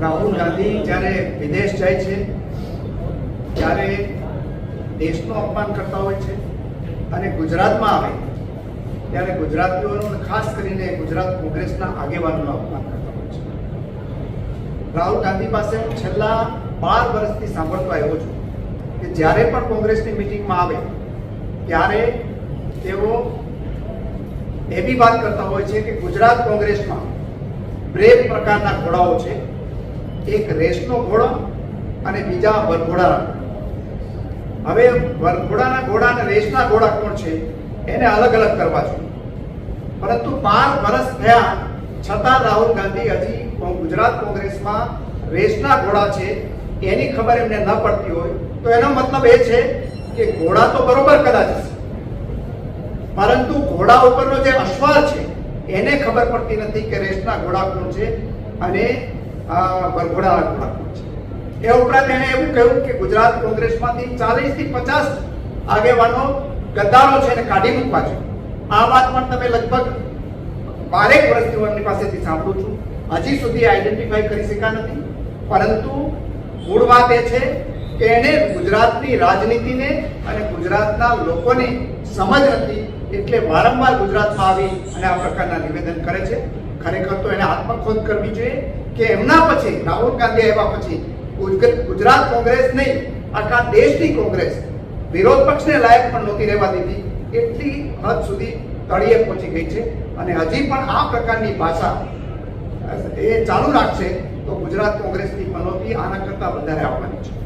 રાહુલ ગાંધી જ્યારે વિદેશ જાય છે, ત્યારે દેશનું અપમાન કરતા હોય છે અને ગુજરાતમાં આવે, ત્યારે ગુજરાતીઓનું ખાસ કરીને ગુજરાત કોંગ્રેસના આગેવાનોનું અપમાન કરતા હોય છે. રાહુલ ગાંધી પાસે હું છેલ્લા બાર વર્ષથી સાંભળતો આવ્યો છું કે જ્યારે પણ કોંગ્રેસની મિટિંગમાં આવે, ત્યારે તેઓ એવી વાત કરતા હોય છે કે ગુજરાત કોંગ્રેસમાં બે પ્રકારના ઘોડાઓ છે. એક રેસનો ઘોડો અને બીજા વરઘોડાના. હવે વરઘોડાના ઘોડા અને રેસના ઘોડા કોણ છે? એને અલગ અલગ કરવા જોઈએ પરંતુ બાર વર્ષ થયા, છતાં રાહુલ ગાંધી હજી ગુજરાત કોંગ્રેસમાં રેસના ઘોડા છે. એની ખબર એમને ન પડતી હોય, તો એનો મતલબ એ છે કે ઘોડા તો બરોબર કદાચ પરંતુ ઘોડા ઉપરનો જે અશ્વાર છે, એને ખબર પડતી નથી કે રેસના ઘોડા કોણ છે. અને આ વરઘોડાના છે. એ ઉપરાંત એણે એવું કહ્યું કે ગુજરાત કોંગ્રેસમાંથી ચાલીસથી પચાસ આગેવાનો ગદ્દારો છે એને કાઢી મૂકવા છે. આ વાત પણ તમે લગભગ બારેક વર્ષથી એમની પાસેથી સાંભળું છું. હજી સુધી આઈડેન્ટિફાઈ કરી શક્યા નથી. પરંતુ મૂળ વાત એ છે કે એને ગુજરાતની રાજનીતિને અને ગુજરાતના લોકોની સમજ નથી એટલે વારંવાર ગુજરાતમાં આવી અને આ પ્રકારના નિવેદન કરે છે. ખરેખર તો એને આત્મખોદ કરવી જોઈએ કે એમના પછી, રાહુલ ગાંધી આવ્યા પછી, ગુજ- ગુજરાત કોંગ્રેસ નહીં, આખા દેશની કોંગ્રેસ વિરોધ પક્ષને લાયક પણ નહોતી રહેવા દીધી. એટલી હદ સુધી તળિયે પહોંચી ગઈ છે. અને હજી પણ આ પ્રકારની ભાષા એ ચાલુ રાખશે તો ગુજરાત કોંગ્રેસની પનોતી આના કરતાં વધારે આવવાની છે.